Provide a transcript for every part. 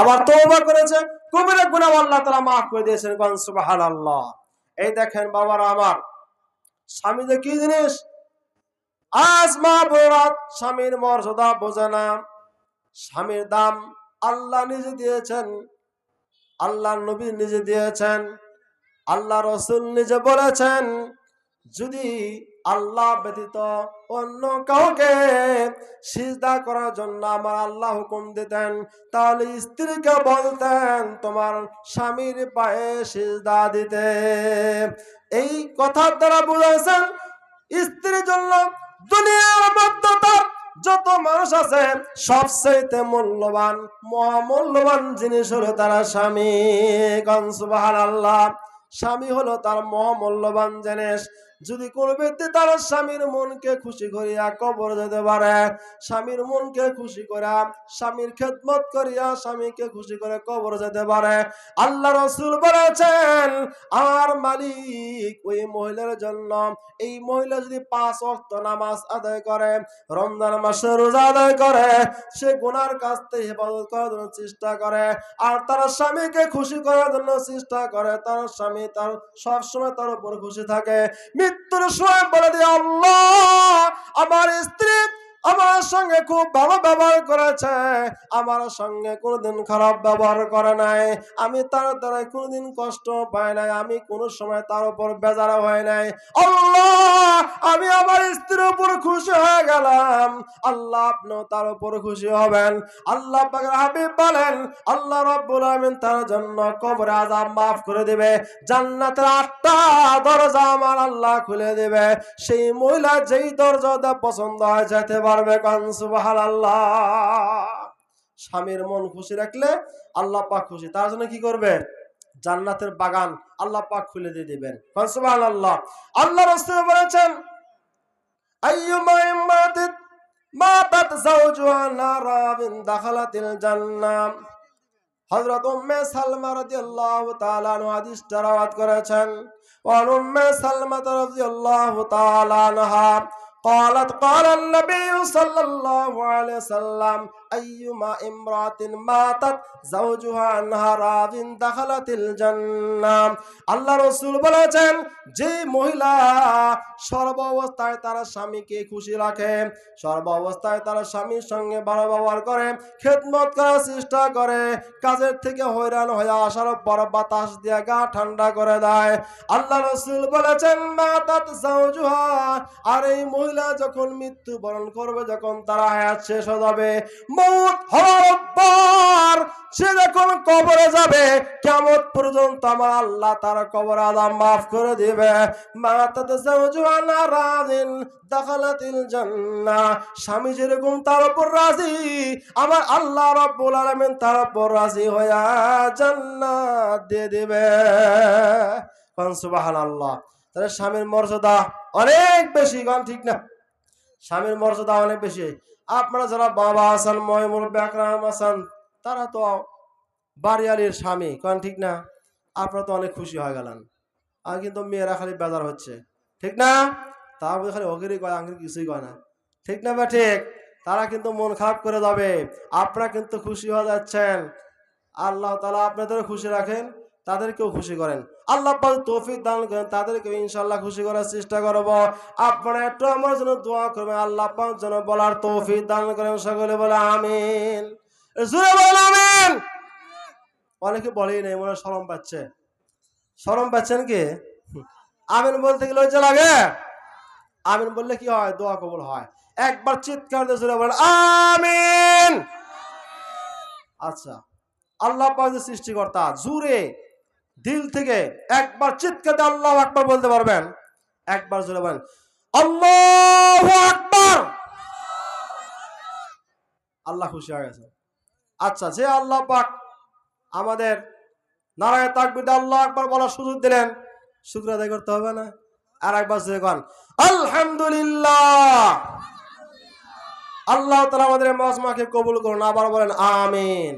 আবার তওবা করেছে কবিরা গুনাহ আল্লাহ তাআলা মাফ করে দিয়েছেন কোন সুবহানাল্লাহ। এই দেখেন বাবারা আমার স্বামী যে কি জিনিস? আজ মা বরাত স্বামীর মর্যাদা বোঝে না। স্বামীর দাম আল্লাহ নিজে দিয়েছেন, আল্লাহ নবী নিজে দিয়েছেন, আল্লাহ রসুল নিজে বলেছেন, যদি আল্লাহ ব্যতীত অন্য কাউকে সিজদা করার জন্য আমার আল্লাহ হুকুম দিতেন। তাহলে স্ত্রীকে বলতেন, তোমার স্বামীর পায়ে সিজদা দিতে। এই কথার দ্বারা বুঝেছেন, স্ত্রীর জন্য দুনিয়ার মধ্যে যত মানুষ আছে সবচেয়ে মূল্যবান, মহামূল্যবান জিনিস হলো তারা স্বামী। কনসুবাহ আল্লাহ স্বামী হলো তার মহামূল্যবান জিনিস। যদি কোনো ব্যক্তি তার স্বামীর মনকে খুশি করিয়া কবর যেতে পারে। স্বামীর মনকে খুশি করা, স্বামীর খেদমত করিয়া স্বামীকে খুশি করে কবর যেতে পারে। আল্লাহ রসুল বলেছেন, আমার মালিক ওই মহিলার জন্য, এই মহিলা যদি পাঁচ অক্ত নামাজ আদায় করে, রমজান মাসে রোজা আদায় করে, সে গুনার কাছ থেকে হেফাজত করার জন্য চেষ্টা করে, আর তার স্বামীকে খুশি করার জন্য চেষ্টা করে, তার স্বামী তার সবসময় তার উপর খুশি থাকে। মৃত্যুর সময় বলে দিয়ে আল্লাহ আমার স্ত্রী আমার সঙ্গে খুব ভালো ব্যবহার করেছে। আমার সঙ্গে কোনোদিন খারাপ ব্যবহার করে নাই। আমি তার দ্বারা কোনোদিন কষ্ট পাই নাই। আমি কোনো সময় তার উপর বেজারা হয় নাই। আল্লাহ, আমি আমার স্ত্রীর উপর খুশি হয়ে গেলাম। আল্লাহ আপনিও তার উপর খুশি হবেন। আল্লাহ হাবিব বলেন, আল্লাহ রব্বুল আমিন তার জন্য কবরে আযাব মাফ করে দিবে। জান্নাতের আটটা দরজা আমার আল্লাহ খুলে দিবে। সেই মহিলা যেই দরজাটা পছন্দ হয় যেতে পারবে কান, সুবহানাল্লাহ। স্বামীর মন খুশি রাখলে আল্লাহ পাক খুশি। তার জন্য কি করবে? জান্নাতের বাগান আল্লাহ পাক খুলে দিয়ে দিবেন। কান, সুবহানাল্লাহ। আল্লাহ রাসূল বলেছেন, আইয়ুমা করেছেন। قالت قال النبي صلى الله عليه وسلم আইয়ুমা ইমরাতিন মাতাত যাওজুহা আনহা রাদিন দাখালাতিল জান্নাহ আল্লাহ রাসূল বলেছেন, যে মহিলা সর্ব অবস্থায় তার স্বামীকে খুশি রাখে সর্ব অবস্থায় তার স্বামীর সঙ্গে ভালো ব্যবহার করে, খেদমত করার চেষ্টা করে, কাজের থেকে হয়রান হয়ে আসার পর বাতাস দিয়ে গা ঠান্ডা করে দেয়। আল্লাহ রসুল বলেছেন, মাতাত যাওজুহা আর এই মহিলা যখন মৃত্যু বরণ করবে, যখন তারা হ্যাঁ শেষ হয়ে যাবে মৌত হওয়ার পর সে যখন কবরে যাবে কেমন পর্যন্ত আমার আল্লাহ তার কবর আদাম মাফ করে দিবে। মাতাত নারাদিন দাখালাতিল স্বামী যেরকম তার উপর রাজি, আমার আল্লাহ রাব্বুল আলামিন তার উপর রাজি হইয়া জান্নাত দিয়ে দিবে। কোন সুবহানাল্লাহ। তাহলে স্বামীর মর্যাদা অনেক বেশি গান ঠিক না? স্বামীর মর্যাদা অনেক বেশি। আপনারা যারা বাবা আছেন ময়মুর ব্যাকরাম আসান তারা তো বাড়িয়ালির স্বামী, কারণ ঠিক না? আপনারা তো অনেক খুশি হয়ে গেলেন। আর কিন্তু মেয়েরা খালি বেজার হচ্ছে। ঠিক না? তারপরে খালি অগিরি কয়, আঙ্গির কিছুই কয় না। ঠিক না বা ঠিক? তারা কিন্তু মন খারাপ করে যাবে। আপনারা কিন্তু খুশি হয়ে যাচ্ছেন। আল্লাহ তালা আপনাদেরও খুশি রাখেন। তাদেরকেও খুশি করেন। আল্লাহ পাক তৌফিক দান করেন, তাদেরকেও ইনশাল্লাহ খুশি করার চেষ্টা করব। আপনারা একটু আমার জন্য দোয়া করবেন, আল্লাহ পাক যেন বলার তৌফিক দান করেন, সকলে বলে আমিন। জোরে বলেন আমিন। অনেকে বলেই নেই, মনে শরম পাচ্ছে। শরম পাচ্ছেন কি? আমিন বলতে গেলে লজ্জা লাগে? আমিন বললে কি হয়? দোয়া কবুল হয়। একবার চিৎকার দিয়ে জোরে বলেন, আমিন। আচ্ছা আল্লাহ পাক সৃষ্টিকর্তা জুরে দিল থেকে একবার চিৎকার দিয়ে আল্লাহ আকবার বলতে পারবেন। একবার জোরে বলেন, আল্লাহ আকবার! আল্লাহ খুশি হয়ে গেছে আচ্ছা যে আল্লাহ পাক আমাদের নারায়ণ তাকবির আল্লাহ আকবার বলার সুযোগ দিলেন, শুক্র আদায় করতে হবে না। আর একবার জোরে কন আলহামদুলিল্লাহ! আল্লাহ তালা আমাদের মজমাকে কবুল করুন। আবার বলেন, আমিন।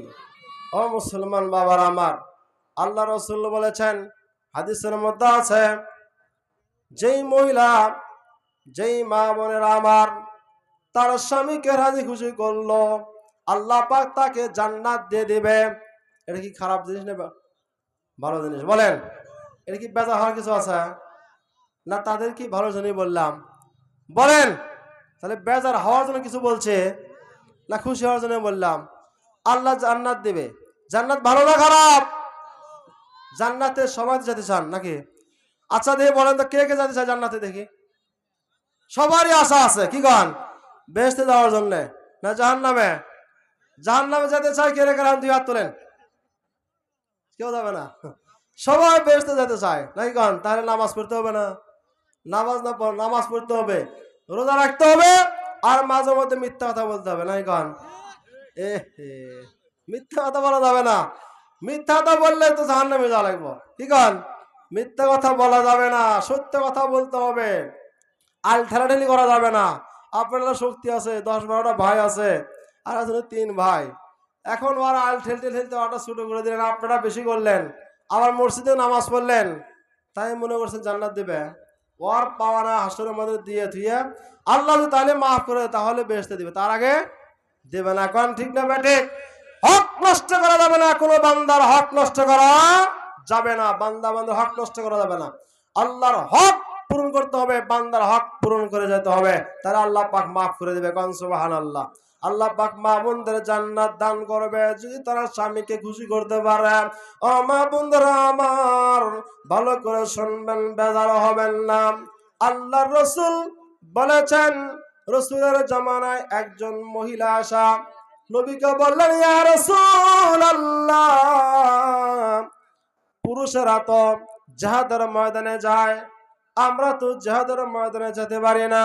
ও মুসলমান বাবার আমার আল্লাহ রসুল বলেছেন, হাদিসের মধ্যে আছে, যেই মহিলা, যেই মা বোনের আমার, তার স্বামীকে রাজি খুশি করল, আল্লাহ পাক তাকে জান্নাত দিয়ে দিবে। এটা কি খারাপ জিনিস নেবে ভালো জিনিস? বলেন, এটা কি বেজা হওয়ার কিছু আছে? না, তাদের কি ভালো জন্যই বললাম। বলেন, তাহলে বেজার হওয়ার জন্য কিছু বলছে? না, খুশি হওয়ার জন্য বললাম। আল্লাহ জান্নাত দেবে। জান্নাত ভালো না খারাপ? জান্নাতে সবাই যেতে চান নাকি? আচ্ছা দেখে বলেন তো, কে কে যেতে চায় জান্নাতে দেখি। সবারই আশা আছে, কি গান বেহেস্তে যাওয়ার জন্য। না জাহান নামে জাহান নামে যেতে চায় কে রেখে দুই হাত তোলেন। কেউ যাবে না। সবাই বেহেস্তে যেতে চায় নাকি গান তাহলে নামাজ পড়তে হবে না। নামাজ না নামাজ পড়তে হবে। রোজা রাখতে হবে আর মাঝে মধ্যে মিথ্যা কথা বলতে হবে নাকি গান এ মিথ্যা কথা বলা যাবে না। মিথ্যা কথা বললে তো জাহান নামে যাওয়া লাগবো। কি গান মিথ্যা কথা বলা যাবে না, সত্য কথা বলতে হবে। আল ঠেলাঠেলি করা যাবে না। আপনারা শক্তি আছে, দশ বারোটা ভাই আছে, আর আসলে তিন ভাই। এখন ওরা আল ঠেলতে ঠেলতে ওটা ছোটো করে দিলেন, আপনারা বেশি করলেন। আবার মসজিদে নামাজ পড়লেন। তাই মনে করছেন জান্নাত দেবে। ওর পাওয়া না হাসরের মধ্যে দিয়ে থুয়ে আল্লাহ তাহলে মাফ করে তাহলে বেসতে দিবে। তার আগে দেবে না। কোন, ঠিক না বেটে হক নষ্ট করা যাবে না, কোনো বান্দার হক নষ্ট করা যাবে না। বান্দা বান্দার হক নষ্ট করা যাবে না। আল্লাহর হক পূরণ করতে হবে, বান্দার হক পূরণ করে যেতে হবে। তাহলে আল্লাহ পাক মাফ করে দেবে, কন সুবাহান আল্লাহ আল্লাহ পাক মা জান্নাত দান করবে, যদি তারা স্বামীকে খুশি করতে পারে। ও মা বোনরা আমার, ভালো করে শুনবেন, বেজার হবেন না। আল্লাহ রসুল বলেছেন, রসুলের জামানায় একজন মহিলা আসা নবীকে বললেন পুরুষেরা তো জাহাদের ময়দানে যায়, আমরা তো জাহাদের ময়দানে যেতে পারি না।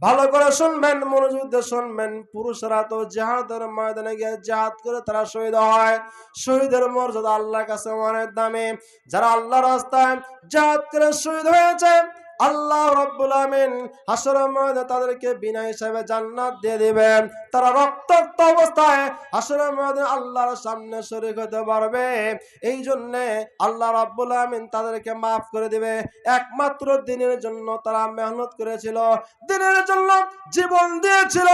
ভালো করে শুনবেন, মনোযোগ দিয়ে শুনবেন, পুরুষরা তো জাহাদের ময়দানে গিয়ে জাহাদ করে তারা শহীদ হয়। শহীদের মর্যাদা আল্লাহর কাছে অনেক দামি। যারা আল্লাহ রাস্তায় জাহাদ করে শহীদ হয়েছে আল্লাহ রব্বুল আমিন হাসরের ময়দানে তাদেরকে বিনা হিসাবে জান্নাত দিয়ে দিবেন। তারা রক্তাক্ত অবস্থায় হাসরের ময়দানে আল্লাহর সামনে শরীক হতে পারবে। এই জন্যে আল্লাহ রাব্বুল আমিন তাদেরকে মাফ করে দিবে। একমাত্র দিনের জন্য তারা মেহনত করেছিল। দিনের জন্য জীবন দিয়েছিল।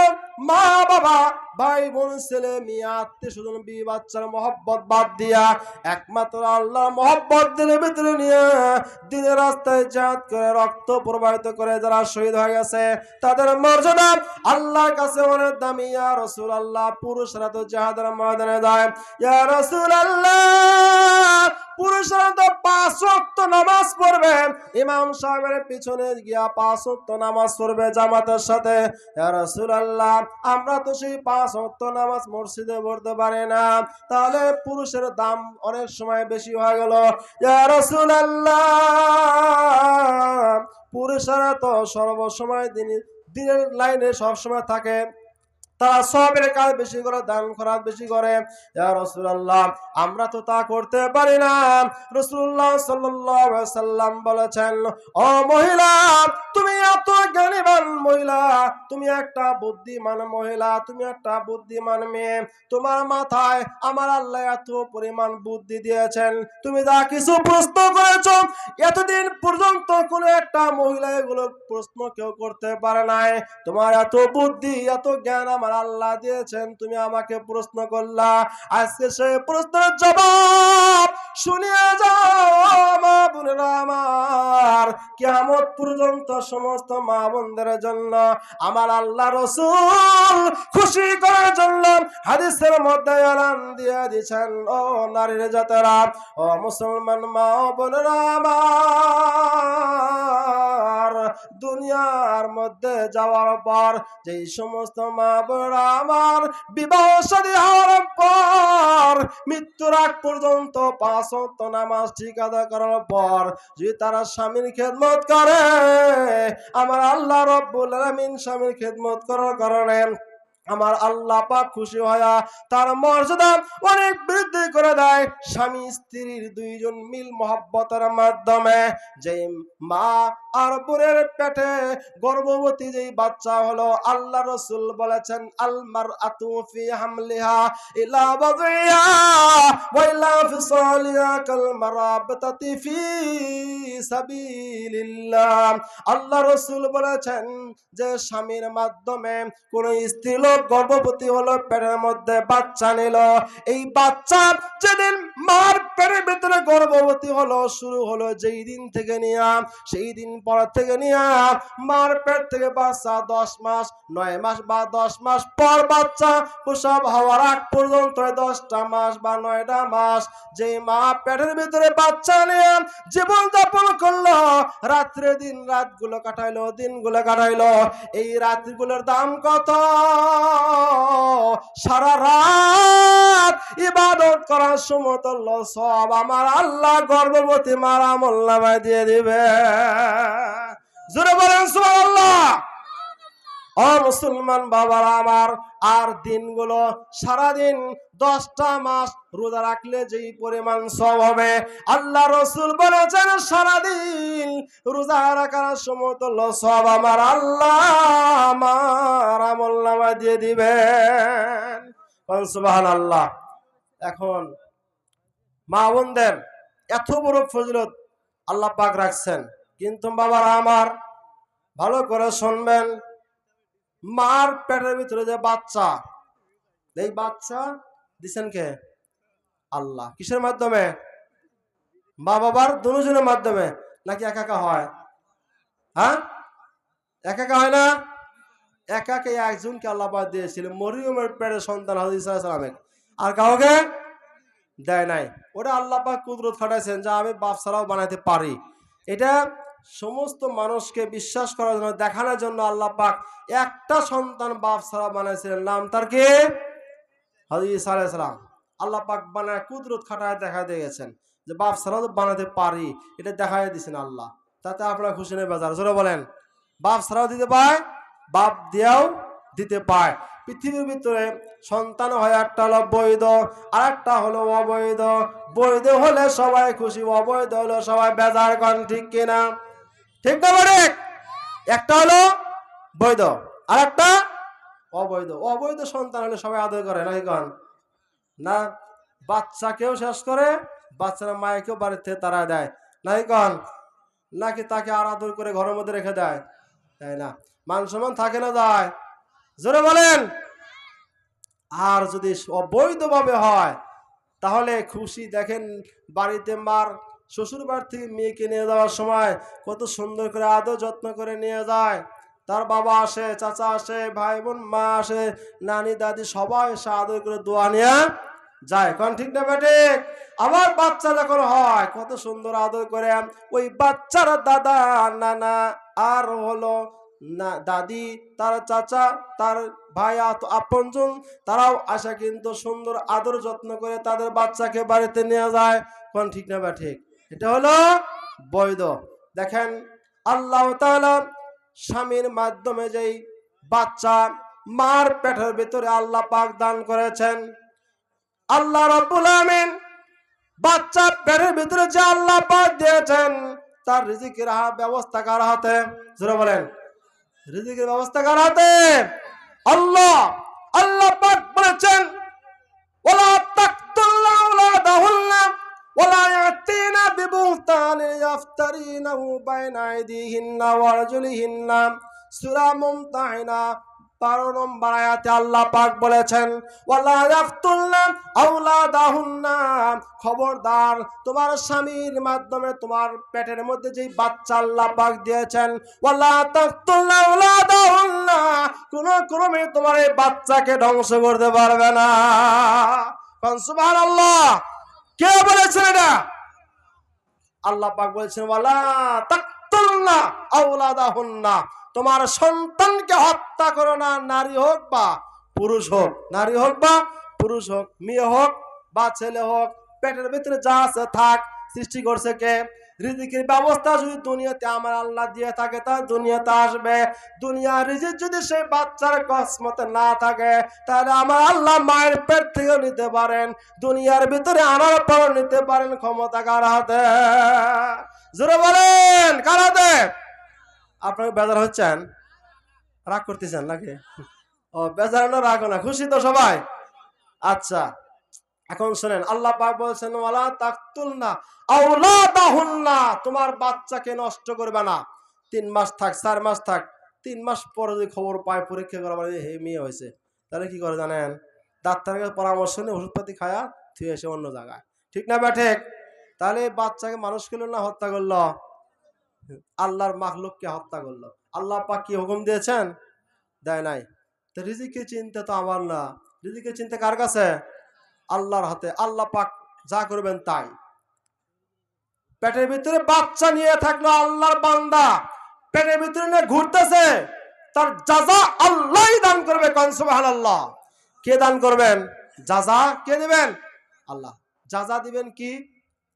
মা বাবা ভাই বোন ছেলে, মেয়ে আত্মীয় স্বজন বি বাচ্চার মহব্বত বাদ দিয়া একমাত্র আল্লাহ মহব্বত দিনের ভিতরে নিয়ে দিনের রাস্তায় জাত করে রক্ত প্রবাহিত করে যারা শহীদ হয়ে গেছে, তাদের মর্যাদা আল্লাহর কাছে অনেক দামি। ইয়া রসুল আল্লাহ পুরুষরা তো জাহাদের ময়দানে যায়। ইয়া রসুল আল্লাহ পুরুষরা তো পাঁচ ওয়াক্ত নামাজ পড়বে। ইমাম সাহেবের পিছনে গিয়া পাঁচ ওয়াক্ত নামাজ পড়বে জামাতের সাথে। ইয়া রাসূলুল্লাহ, আমরা তো সেই পাঁচ ওয়াক্ত নামাজ মসজিদে পড়তে পারি না। তাহলে পুরুষের দাম অনেক সময় বেশি হয়ে গেল। ইয়া রাসূলুল্লাহ পুরুষেরা তো সর্বসময় দিনের লাইনে সবসময় থাকে। তারা সবের কাজ বেশি করে, দান খরাত বেশি করে। রাসূলুল্লাহ, আমরা তো তা করতে পারি না। আলাইহি সাল্লাম বলেছেন, ও মহিলা, তুমি এত জ্ঞানীবান মহিলা, তুমি একটা বুদ্ধিমান মহিলা, তুমি একটা বুদ্ধিমান মেয়ে। তোমার মাথায় আমার আল্লাহ এত পরিমাণ বুদ্ধি দিয়েছেন। তুমি যা কিছু প্রশ্ন করেছ, এতদিন পর্যন্ত কোনো একটা মহিলা এগুলো প্রশ্ন কেউ করতে পারে নাই। তোমার এত বুদ্ধি, এত জ্ঞান আমার আল্লাহ দিয়েছেন, তুমি আমাকে প্রশ্ন করলা। আজকে সেই প্রশ্নের জবাব শুনিয়ে যাও মা বোনেরা আমার। কেমন পর্যন্ত সমস্ত মা বোনদের জন্য, আমার আল্লাহ রসুল খুশি করার জন্য হাদিসের মধ্যে এলান দিয়ে দিচ্ছেন ও নারীর জাতেরা, ও মুসলমান মা বোনেরা আমার। দুনিয়ার মধ্যে যাওয়ার পর, যেই সমস্ত মা বোনরা আমার বিবাহ সাদী হওয়ার পর, মৃত্যুর আগ পর্যন্ত পাঁচ নামাজ ঠিক আদায় করার পর, যদি তারা স্বামীর খেদমত করে, আমার আল্লাহ রব্বুল আলমিন স্বামীর খেদমত করার কারণে আমার আল্লাহ পাক খুশি হয়া তার মর্যাদা অনেক বৃদ্ধি করে দেয়। স্বামী, স্ত্রীর দুইজন মিল মহব্বতের মাধ্যমে যে মা আর বোনের পেটে গর্ভবতী যেই বাচ্চা হলো, আল্লাহ রসুল বলেছেন আলমার আতুফি হামলিহা ইলা বাদিয়া ওয়াইলা ফিসালিয়া কাল মারাবতাতি ফি সাবিলিল্লাহ। আল্লাহ রসুল বলেছেন যে, স্বামীর মাধ্যমে কোন স্ত্রী গর্ভবতী হলো পেটের মধ্যে বাচ্চা নিল। এই বাচ্চা যেদিন মার পেটের ভিতরে গর্ভবতী হলো, শুরু হলো যেই দিন থেকে নিয়ে, সেই দিন পর থেকে নিয়ে, মার পেট থেকে বাচ্চা দশ মাস, নয় মাস বা দশ মাস পর বাচ্চা প্রসব হওয়ার আগ পর্যন্ত দশটা মাস বা নয়টা মাস যে মা পেটের ভিতরে বাচ্চা নিয়ে জীবন যাপন করল, রাত্রে দিন রাতগুলো কাটাইলো, দিনগুলো কাটাইলো, এই রাত্রিগুলোর দাম কত? সারা রাত ইবাদত করার সমতল্য সব আমার আল্লাহ গর্ভবতী মারা মোল্লামায় দিয়ে দিবে। জোরে বলেন, সুবহানাল্লাহ। ও মুসলমান বাবার আমার, আর দিনগুলো সারাদিন দশটা মাস রোজা রাখলে যেই পরিমাণ সব হবে, আল্লাহ রসুল বলেছেন, সারাদিন রোজা রাখার সমতুল্য সব আমার আল্লাহ আমার দিয়ে দিবেন। সুবাহান আল্লাহ এখন মা বোনদের এত বড় ফজলত আল্লাহ পাক রাখছেন। কিন্তু বাবার আমার, ভালো করে শুনবেন, মার পেটের ভিতরে যে বাচ্চা, এই বাচ্চা দিছেন কে? আল্লাহ। কিসের মাধ্যমে? মা বাবার দুজনের মাধ্যমে, নাকি একা একা হয়? হ্যাঁ? একা একা হয় না? একাকে একজনকে আল্লাহ পাক দিয়েছিল, মরিয়মের পেটের সন্তান হাজিসালামে আর কাউকে? দেয় নাই। ওটা আল্লাহ পাক কুদরত খাটাইছেন যা আমি বাপ ছাড়াও বানাইতে পারি। এটা সমস্ত মানুষকে বিশ্বাস করার জন্য, দেখানোর জন্য আল্লাহ পাক একটা সন্তান বাপ ছাড়া বানাইছিলেন। নাম তার কে? হাদিস আলাইসালাম আল্লাহ পাক বানায়, কুদরত খাটায় দেখা দিয়ে গেছেন যে বাপ ছাড়াও বানাতে পারি। এটা দেখাই দিয়েছেন আল্লাহ। তাতে আপনারা খুশি নেই বাজার। জোরে বলেন, বাপ ছাড়াও দিতে পায়? বাপ দিয়েও দিতে পায়। পৃথিবীর ভিতরে সন্তান হয় একটা হলো বৈধ আর একটা হলো অবৈধ। বৈধ হলে সবাই খুশি, অবৈধ হলে সবাই বেজার করেন, ঠিক কিনা ঠিক না মানে একটা হলো বৈধ আর একটা অবৈধ। অবৈধ সন্তান হলে সবাই আদর করে, নাকি কন? না। বাচ্চাকেও শেষ করে, বাচ্চারা মায়েকেও থেকে তারা দেয়, নাকি কন? নাকি তাকে আর আদর করে ঘরের মধ্যে রেখে দেয়? তাই না। মান সম্মান থাকে না যায়। জোরে বলেন। আর যদি অবৈধভাবে হয়, তাহলে খুশি দেখেন বাড়িতে মার শ্বশুর বাড়ি থেকে মেয়েকে নিয়ে যাওয়ার সময় কত সুন্দর করে আদর যত্ন করে নিয়ে যায়। তার বাবা আসে, চাচা আসে, ভাই বোন, মা আসে, নানি, দাদি সবাই এসে আদর করে দোয়া নিয়ে যায়। কারণ ঠিক না বেটে আমার বাচ্চা যখন হয়, কত সুন্দর আদর করে। ওই বাচ্চার দাদা, নানা, আর হলো না, দাদি, তার চাচা, তার ভাই আপনজন, তারাও আসা কিন্তু সুন্দর আদর যত্ন করে তাদের বাচ্চাকে বাড়িতে নিয়ে যায়। কোন ঠিক না বা ঠিক? এটা হলো বৈধ। দেখেন, আল্লাহ স্বামীর মাধ্যমে যেই বাচ্চা মার পেটের ভিতরে আল্লাহ পাক দান করেছেন, আল্লাহ রব্বুল আমিন বাচ্চা পেটের ভিতরে যে আল্লাহ পাক দিয়েছেন, তার রিজিকের ব্যবস্থা কার হাতে? বলেন। রিজিকের ব্যবস্থা কার হাতে? আল্লাহ আল্লাহ পাক বলেছেন ওলা তাকতুল্লা দাহুল্লা ওলা ইয়াতিনা বিবুতানি ইয়াফতারিনাহু বাইনা আইদিহিন্না ওয়া আরজুলিহিন্না সূরা মুমতাহিনা আল্লাহ পাক বলেছেন খবরদার, তোমার স্বামীর মাধ্যমে তোমার পেটের মধ্যে বাচ্চা আল্লাহ পাক দিয়েছেন কোন ক্রমে তোমার এই বাচ্চাকে ধ্বংস করতে পারবে না। সুবহানাল্লাহ, কে বলেছেন এটা? আল্লাহ পাক বলেছেন, ওয়ালা তাকতুলনা আওলাদাহুন্না। তোমার সন্তানকে হত্যা করো না, নারী হোক বা পুরুষ হোক। নারী হোক বা পুরুষ হোক, মেয়ে হোক বা ছেলে হোক, পেটের ভিতরে যা আছে থাক, সৃষ্টি করছে কে? রিজিকের ব্যবস্থা যদি দুনিয়াতে আমার আল্লাহ দিয়ে থাকে, তা দুনিয়াতে আসবে। দুনিয়া রিজিক যদি সেই বাচ্চার কসমতে না থাকে, তাহলে আমার আল্লাহ মায়ের পেট থেকেও নিতে পারেন। দুনিয়ার ভিতরে আনার পর নিতে পারেন ক্ষমতা কার হাতে। জোরে বলেন, কার হাতে? আপনাকে বেজার হচ্ছেন রাগ করতেছেন নাকি? ও, বেজার না রাগ না, খুশি তো সবাই। আচ্ছা এখন শোনেন, আল্লাহ পাক বলছেন, ওয়ালা তাকতুল না আওলাদাহুন্না তোমার বাচ্চাকে নষ্ট করবে না। তিন মাস থাক, চার মাস থাক, তিন মাস পরে যদি খবর পায়, পরীক্ষা করা বলে হে মেয়ে হয়েছে। তাহলে কি করে জানেন? ডাক্তারের কাছে পরামর্শ নিয়ে ওষুধপাতি খায়া থুয়ে এসে অন্য জায়গায়। ঠিক না ব্যাঠেক? তাহলে বাচ্চাকে মানুষ করল না হত্যা করল? আল্লাহর মাখলুককে হত্যা করল। আল্লাহ পাক কি হুকুম দিয়েছেন? দেয় নাই। তো রিজিকের চিন্তা তো আমার না। রিজিকের চিন্তা কার কাছে? আল্লাহর হাতে। আল্লাহ পাক যা করবেন তাই। পেটের ভিতরে বাচ্চা নিয়ে থাকল আল্লাহর বান্দা। পেটের ভিতরে নিয়ে ঘুরতেছে। তার যাজা আল্লাহই দান করবে কনসুবাহান আল্লাহ কে দান করবেন? যাজা কে দিবেন? আল্লাহ। যাজা দিবেন কি?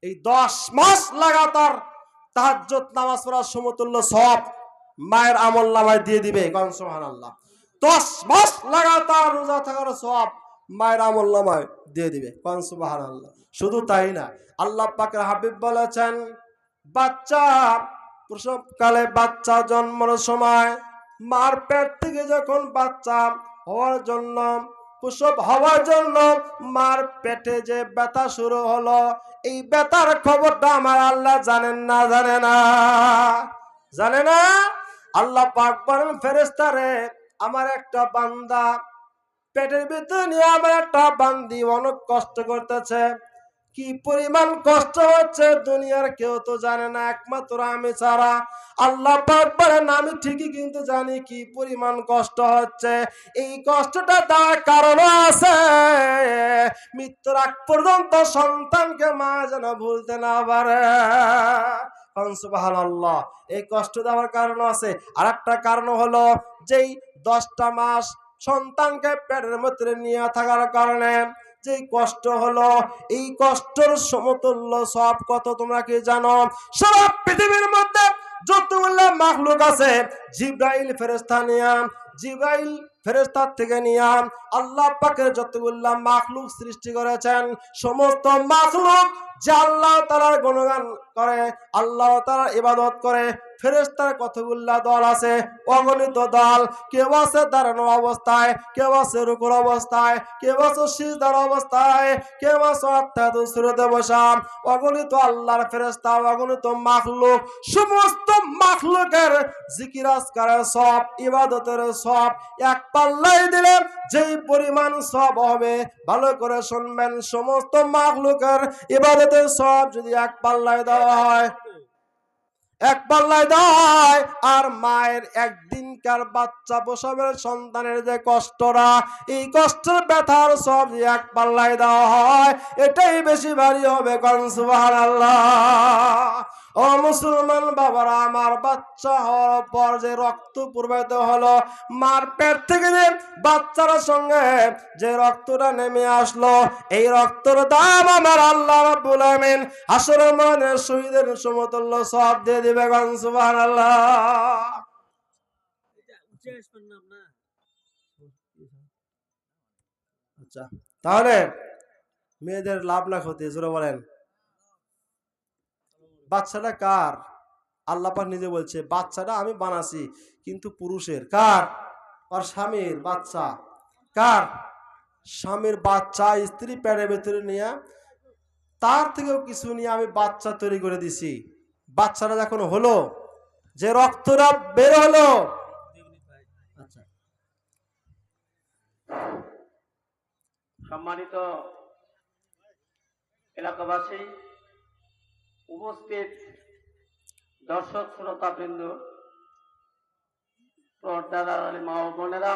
এই দশ মাস লাগাতার তাহাজ্জত নামাজ পড়ার সমতুল্য সব মায়ের আমল নামায় দিয়ে দিবে। কনসুবাহান আল্লাহ দশ মাস লাগাতার রোজা থাকার সব মায়ের আমল নামায় দিয়ে দিবে। কনসুবাহান আল্লাহ শুধু তাই না, আল্লাহ পাকের হাবিব বলেছেন, বাচ্চা প্রসবকালে বাচ্চা জন্মের সময় মার পেট থেকে যখন বাচ্চা হওয়ার জন্য প্রসব হওয়ার জন্য মার পেটে যে ব্যথা শুরু হলো, এই ব্যথার খবরটা আমার আল্লাহ জানেন না, জানে না। জানে না? আল্লাহ পাক বলেন ফেরেস্তারে আমার একটা বান্দা পেটের ভিতরে নিয়ে আমার একটা বান্দি অনেক কষ্ট করতেছে। কি পরিমাণ কষ্ট হচ্ছে দুনিয়ার কেউ তো জানে না, একমাত্র আমি ছাড়া। আল্লাহ পাক আমি ঠিকই কিন্তু জানি কি পরিমাণ কষ্ট হচ্ছে। এই কষ্টটা দেওয়ার কারণ আছে। মৃত্যুর আগ পর্যন্ত সন্তানকে মা যেন ভুলতে না পারে। আল্লাহ এই কষ্ট দেওয়ার কারণ আছে। আর একটা কারণ হলো, যেই দশটা মাস সন্তানকে পেটের মধ্যে নিয়ে থাকার কারণে যে কষ্ট হলো, এই কষ্টর সমতুল্য সব কত তোমরা কি জানো? সারা পৃথিবীর মধ্যে যতগুলো মাখলুক আছে, জিব্রাইল ফেরেস্তানিয়া জিব্রাইল ফেরেস্তার থেকে নিয়া আল্লাহ পাকের যতগুলা মাখলুক সৃষ্টি করেছেন, সমস্ত মাখলুক যে আল্লাহ তালার গুণগান করে, আল্লাহ তালার ইবাদত করে ফেরেস্তার কতগুলা দল আছে? অগণিত দল। কেউ আছে দাঁড়ানো অবস্থায়, কেউ আছে রুকুর অবস্থায়, কেউ আছে সিজদার অবস্থায়, কেউ আছে অর্থাৎ সুরতে বসা। অগণিত আল্লাহর ফেরেস্তা অগণিত মাখলুক, সমস্ত মাখলুকের জিকিরাজকারের সব ইবাদতের সব এক পাল্লাই দিলে যেই পরিমাণ সব হবে, ভালো করে শুনবেন সমস্ত মাখলুকের ইবাদতের সব যদি এক পাল্লায় দেওয়া হয়। এক পাল্লায় দেয় আর মায়ের একদিনকার বাচ্চা প্রসবের সন্তানের যে কষ্টরা, এই কষ্টের ব্যথার সব এক পাল্লায় দেওয়া হয়, এটাই বেশি ভারী হবে কনসুবাহান আল্লাহ ও মুসলমান বাবারা, আমার বাচ্চা হওয়ার পর যে রক্ত প্রবাহিত হলো, মার পেট থেকে যে বাচ্চার সঙ্গে যে রক্তটা নেমে আসলো, এই রক্তর দাম আমার আল্লাহ রাব্বুল আমিন হাসরের ময়দানে শহীদের সমতুল্য সব দিয়ে দিবে গন সুবহানাল্লাহ। আচ্ছা তাহলে মেয়েদের লাভ না ক্ষতি, জোরে বলেন। বাচ্চাটা কার? আল্লাহ নিজে বলছে, বাচ্চাটা আমি বানাছি, কিন্তু পুরুষের কার? আর স্বামীর বাচ্চা কার? স্বামীর বাচ্চা স্ত্রী প্যাডের ভেতরে নিয়ে, তার থেকেও কিছু নিয়ে আমি বাচ্চা তৈরি করে দিছি। বাচ্চাটা যখন হলো, যে রক্তটা বের হলো আচ্ছা। সম্মানিত এলাকাবাসী উপস্থিত দর্শক শ্রোতা বৃন্দ পর্দার আলী মা বোনেরা